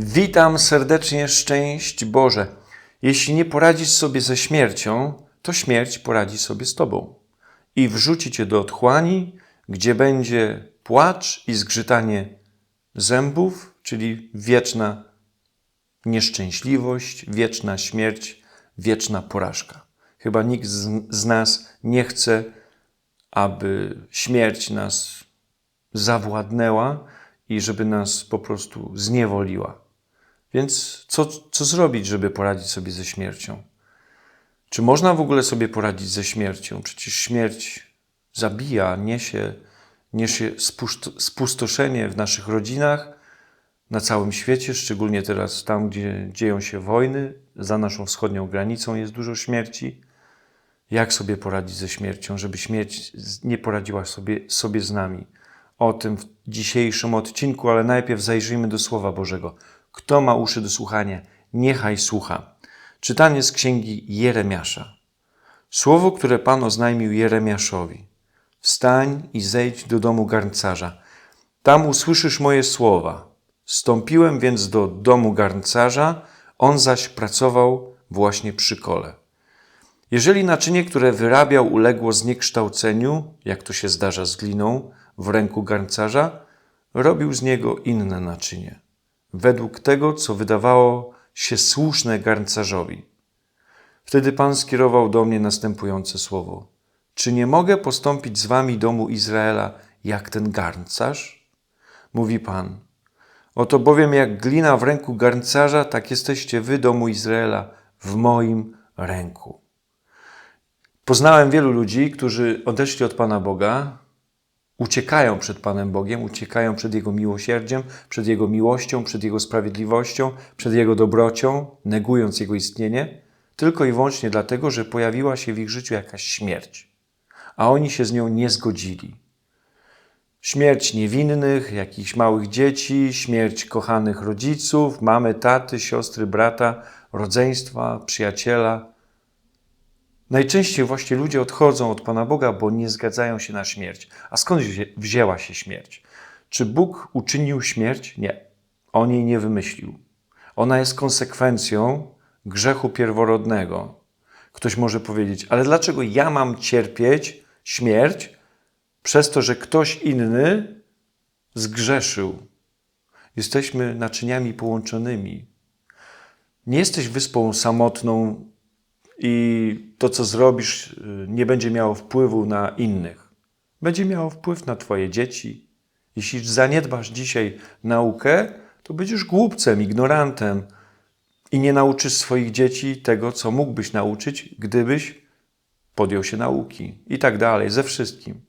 Witam serdecznie, szczęść Boże. Jeśli nie poradzisz sobie ze śmiercią, to śmierć poradzi sobie z tobą i wrzuci cię do otchłani, gdzie będzie płacz i zgrzytanie zębów, czyli wieczna nieszczęśliwość, wieczna śmierć, wieczna porażka. Chyba nikt z, z nas nie chce, aby śmierć nas zawładnęła i żeby nas po prostu zniewoliła. Więc co, co zrobić, żeby poradzić sobie ze śmiercią? Czy można w ogóle sobie poradzić ze śmiercią? Przecież śmierć zabija, niesie, niesie spust- spustoszenie w naszych rodzinach, na całym świecie, szczególnie teraz tam, gdzie dzieją się wojny, za naszą wschodnią granicą jest dużo śmierci. Jak sobie poradzić ze śmiercią, żeby śmierć nie poradziła sobie, sobie z nami? O tym w dzisiejszym odcinku, ale najpierw zajrzyjmy do Słowa Bożego. Kto ma uszy do słuchania, niechaj słucha. Czytanie z księgi Jeremiasza. Słowo, które Pan oznajmił Jeremiaszowi. Wstań i zejdź do domu garncarza. Tam usłyszysz moje słowa. Stąpiłem więc do domu garncarza, on zaś pracował właśnie przy kole. Jeżeli naczynie, które wyrabiał, uległo zniekształceniu, jak to się zdarza z gliną, w ręku garncarza, robił z niego inne naczynie, według tego, co wydawało się słuszne garncarzowi. Wtedy Pan skierował do mnie następujące słowo: Czy nie mogę postąpić z wami, domu Izraela, jak ten garncarz? Mówi Pan. Oto bowiem jak glina w ręku garncarza, tak jesteście wy, domu Izraela, w moim ręku. Poznałem wielu ludzi, którzy odeszli od Pana Boga, uciekają przed Panem Bogiem, uciekają przed Jego miłosierdziem, przed Jego miłością, przed Jego sprawiedliwością, przed Jego dobrocią, negując Jego istnienie, tylko i wyłącznie dlatego, że pojawiła się w ich życiu jakaś śmierć, a oni się z nią nie zgodzili. Śmierć niewinnych, jakichś małych dzieci, śmierć kochanych rodziców, mamy, taty, siostry, brata, rodzeństwa, przyjaciela. Najczęściej właśnie ludzie odchodzą od Pana Boga, bo nie zgadzają się na śmierć. A skąd wzięła się śmierć? Czy Bóg uczynił śmierć? Nie. On jej nie wymyślił. Ona jest konsekwencją grzechu pierworodnego. Ktoś może powiedzieć, ale dlaczego ja mam cierpieć śmierć przez to, że ktoś inny zgrzeszył? Jesteśmy naczyniami połączonymi. Nie jesteś wyspą samotną, i to, co zrobisz, y, nie będzie miało wpływu na innych. Będzie miało wpływ na Twoje dzieci. Jeśli zaniedbasz dzisiaj naukę, to będziesz głupcem, ignorantem i nie nauczysz swoich dzieci tego, co mógłbyś nauczyć, gdybyś podjął się nauki i tak dalej, ze wszystkim.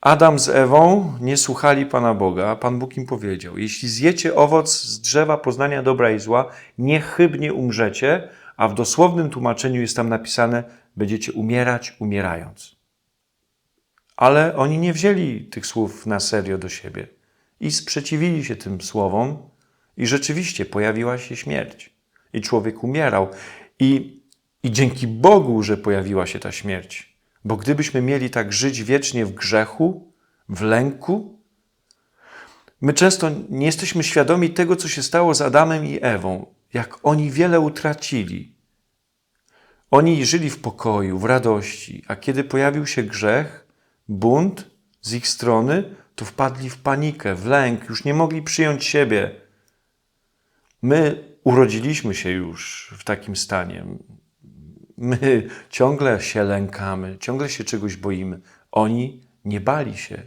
Adam z Ewą nie słuchali Pana Boga, a Pan Bóg im powiedział: Jeśli zjecie owoc z drzewa poznania dobra i zła, niechybnie umrzecie, a w dosłownym tłumaczeniu jest tam napisane: będziecie umierać, umierając. Ale oni nie wzięli tych słów na serio do siebie i sprzeciwili się tym słowom, i rzeczywiście pojawiła się śmierć. I człowiek umierał. I, I dzięki Bogu, że pojawiła się ta śmierć. Bo gdybyśmy mieli tak żyć wiecznie w grzechu, w lęku, my często nie jesteśmy świadomi tego, co się stało z Adamem i Ewą jak oni wiele utracili. Oni żyli w pokoju, w radości, a kiedy pojawił się grzech, bunt z ich strony, to wpadli w panikę, w lęk, już nie mogli przyjąć siebie. My urodziliśmy się już w takim stanie. My ciągle się lękamy, ciągle się czegoś boimy. Oni nie bali się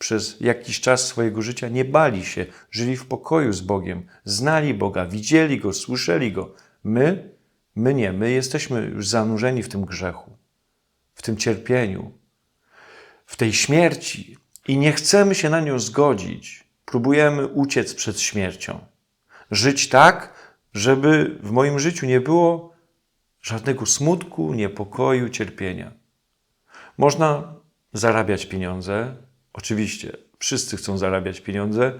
przez jakiś czas swojego życia nie bali się, żyli w pokoju z Bogiem, znali Boga, widzieli Go, słyszeli Go. My, my nie, my jesteśmy już zanurzeni w tym grzechu, w tym cierpieniu, w tej śmierci i nie chcemy się na nią zgodzić. Próbujemy uciec przed śmiercią. Żyć tak, żeby w moim życiu nie było żadnego smutku, niepokoju, cierpienia. Można zarabiać pieniądze, Oczywiście wszyscy chcą zarabiać pieniądze,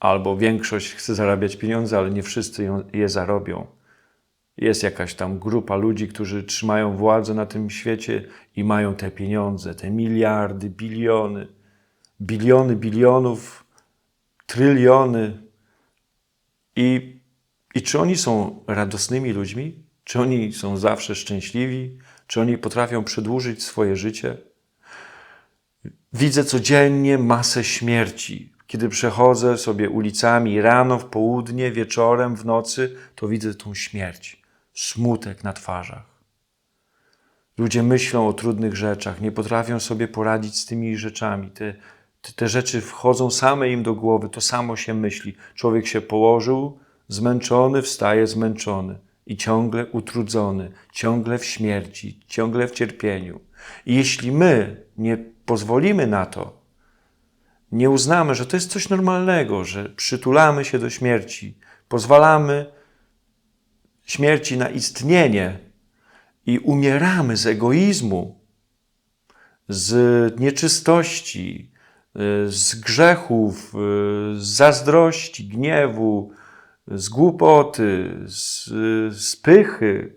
albo większość chce zarabiać pieniądze, ale nie wszyscy je zarobią. Jest jakaś tam grupa ludzi, którzy trzymają władzę na tym świecie i mają te pieniądze, te miliardy, biliony, biliony bilionów, tryliony. I, I czy oni są radosnymi ludźmi? Czy oni są zawsze szczęśliwi? Czy oni potrafią przedłużyć swoje życie? Widzę codziennie masę śmierci. Kiedy przechodzę sobie ulicami rano, w południe, wieczorem, w nocy, to widzę tą śmierć, smutek na twarzach. Ludzie myślą o trudnych rzeczach, nie potrafią sobie poradzić z tymi rzeczami. Te, te, te rzeczy wchodzą same im do głowy, to samo się myśli. Człowiek się położył, zmęczony, wstaje zmęczony i ciągle utrudzony, ciągle w śmierci, ciągle w cierpieniu. I jeśli my nie pozwolimy na to, nie uznamy, że to jest coś normalnego, że przytulamy się do śmierci, pozwalamy śmierci na istnienie i umieramy z egoizmu, z nieczystości, z grzechów, z zazdrości, gniewu, z głupoty, z, z pychy.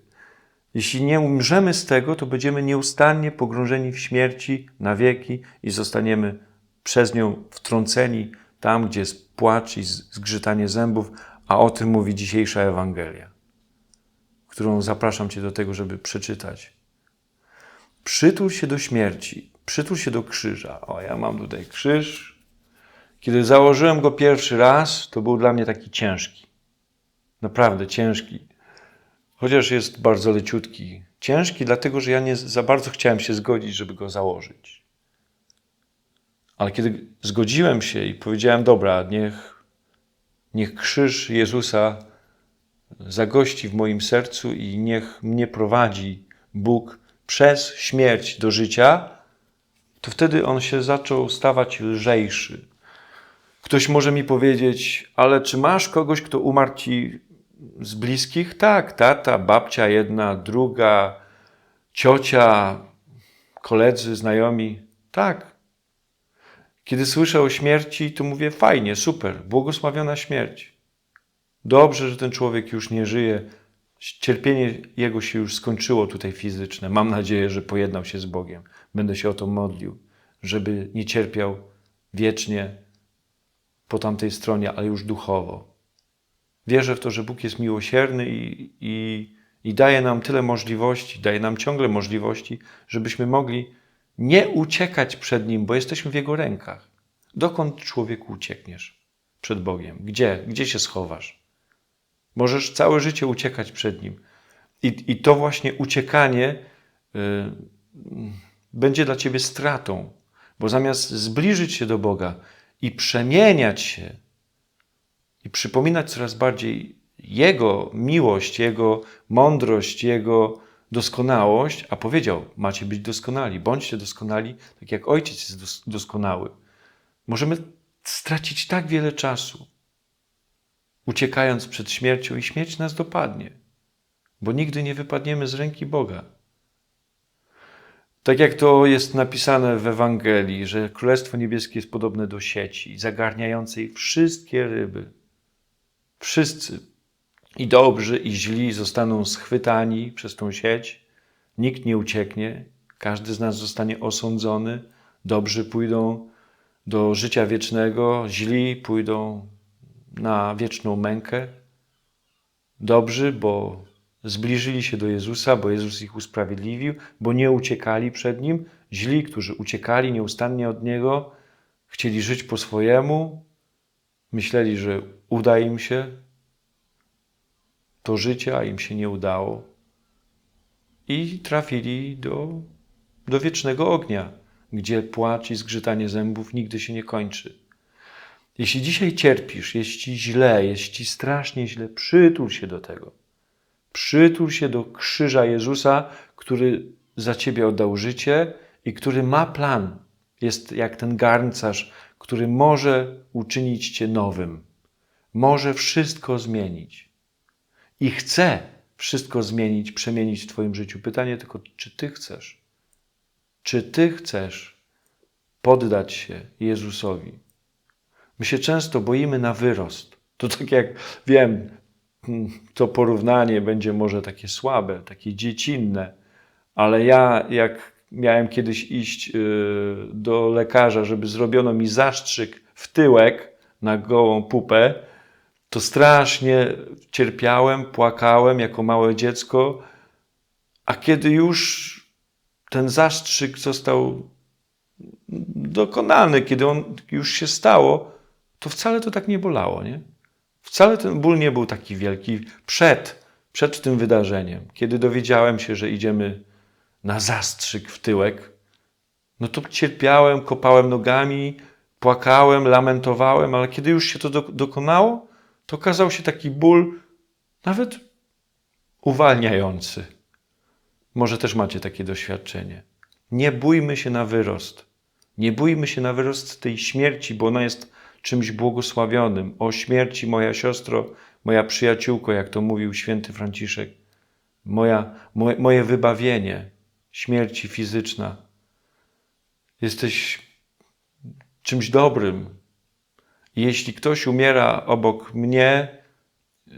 Jeśli nie umrzemy z tego, to będziemy nieustannie pogrążeni w śmierci na wieki i zostaniemy przez nią wtrąceni tam, gdzie jest płacz i zgrzytanie zębów, a o tym mówi dzisiejsza Ewangelia, którą zapraszam Cię do tego, żeby przeczytać. Przytul się do śmierci, przytul się do krzyża. O, ja mam tutaj krzyż. Kiedy założyłem go pierwszy raz, to był dla mnie taki ciężki. Naprawdę ciężki. Chociaż jest bardzo leciutki. Ciężki, dlatego że ja nie za bardzo chciałem się zgodzić, żeby go założyć. Ale kiedy zgodziłem się i powiedziałem, dobra, niech, niech krzyż Jezusa zagości w moim sercu i niech mnie prowadzi Bóg przez śmierć do życia, to wtedy on się zaczął stawać lżejszy. Ktoś może mi powiedzieć, ale czy masz kogoś, kto umarł ci z bliskich? Tak, tata, babcia jedna, druga, ciocia, koledzy, znajomi. Tak, kiedy słyszę o śmierci, to mówię: fajnie, super, błogosławiona śmierć. Dobrze, że ten człowiek już nie żyje. Cierpienie jego się już skończyło tutaj fizyczne. Mam nadzieję, że pojednał się z Bogiem. Będę się o to modlił, żeby nie cierpiał wiecznie po tamtej stronie, ale już duchowo. Wierzę w to, że Bóg jest miłosierny i, i, i daje nam tyle możliwości, daje nam ciągle możliwości, żebyśmy mogli nie uciekać przed Nim, bo jesteśmy w Jego rękach. Dokąd człowieku uciekniesz przed Bogiem? Gdzie? Gdzie się schowasz? Możesz całe życie uciekać przed Nim. I, i to właśnie uciekanie y, będzie dla Ciebie stratą, bo zamiast zbliżyć się do Boga i przemieniać się i przypominać coraz bardziej Jego miłość, Jego mądrość, Jego doskonałość, a powiedział: Macie być doskonali, bądźcie doskonali, tak jak ojciec jest doskonały. Możemy stracić tak wiele czasu, uciekając przed śmiercią, i śmierć nas dopadnie, bo nigdy nie wypadniemy z ręki Boga. Tak jak to jest napisane w Ewangelii, że Królestwo Niebieskie jest podobne do sieci, zagarniającej wszystkie ryby. Wszyscy i dobrzy, i źli zostaną schwytani przez tą sieć. Nikt nie ucieknie, każdy z nas zostanie osądzony. Dobrzy pójdą do życia wiecznego, źli pójdą na wieczną mękę. Dobrzy, bo zbliżyli się do Jezusa, bo Jezus ich usprawiedliwił, bo nie uciekali przed Nim. Źli, którzy uciekali nieustannie od Niego, chcieli żyć po swojemu, myśleli, że uda im się, to życie, a im się nie udało. I trafili do, do wiecznego ognia, gdzie płacz i zgrzytanie zębów nigdy się nie kończy. Jeśli dzisiaj cierpisz, jest ci źle, jest ci strasznie źle, przytul się do tego. Przytul się do krzyża Jezusa, który za ciebie oddał życie i który ma plan. Jest jak ten garncarz, który może uczynić cię nowym. Może wszystko zmienić i chce wszystko zmienić, przemienić w Twoim życiu. Pytanie tylko, czy Ty chcesz? Czy Ty chcesz poddać się Jezusowi? My się często boimy na wyrost. To tak jak wiem, to porównanie będzie może takie słabe, takie dziecinne, ale ja, jak miałem kiedyś iść y, do lekarza, żeby zrobiono mi zastrzyk w tyłek na gołą pupę, to strasznie cierpiałem, płakałem jako małe dziecko, a kiedy już ten zastrzyk został dokonany, kiedy on już się stało, to wcale to tak nie bolało, nie? Wcale ten ból nie był taki wielki przed, przed tym wydarzeniem. Kiedy dowiedziałem się, że idziemy na zastrzyk w tyłek, no to cierpiałem, kopałem nogami, płakałem, lamentowałem, ale kiedy już się to do, dokonało, to okazał się taki ból nawet uwalniający. Może też macie takie doświadczenie. Nie bójmy się na wyrost. Nie bójmy się na wyrost tej śmierci, bo ona jest czymś błogosławionym. O śmierci, moja siostro, moja przyjaciółko, jak to mówił święty Franciszek. Moja, moje, moje wybawienie, śmierci fizyczna. Jesteś czymś dobrym. Jeśli ktoś umiera obok mnie yy,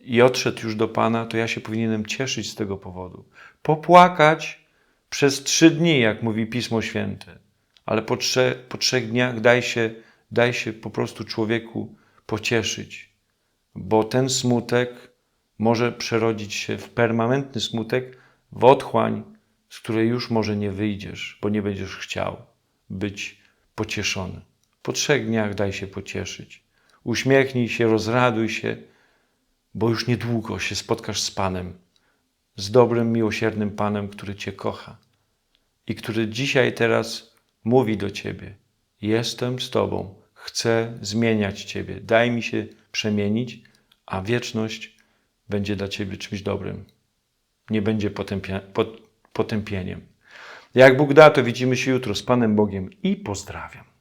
i odszedł już do Pana, to ja się powinienem cieszyć z tego powodu. Popłakać przez trzy dni, jak mówi Pismo Święte, ale po, trze, po trzech dniach daj się, daj się po prostu człowieku pocieszyć, bo ten smutek może przerodzić się w permanentny smutek, w otchłań, z której już może nie wyjdziesz, bo nie będziesz chciał być pocieszony. Po trzech dniach daj się pocieszyć. Uśmiechnij się, rozraduj się, bo już niedługo się spotkasz z Panem, z dobrym, miłosiernym Panem, który Cię kocha i który dzisiaj, teraz mówi do Ciebie: Jestem z Tobą, chcę zmieniać Ciebie, daj mi się przemienić, a wieczność będzie dla Ciebie czymś dobrym. Nie będzie potępia, pot, potępieniem. Jak Bóg da, to widzimy się jutro z Panem Bogiem i pozdrawiam.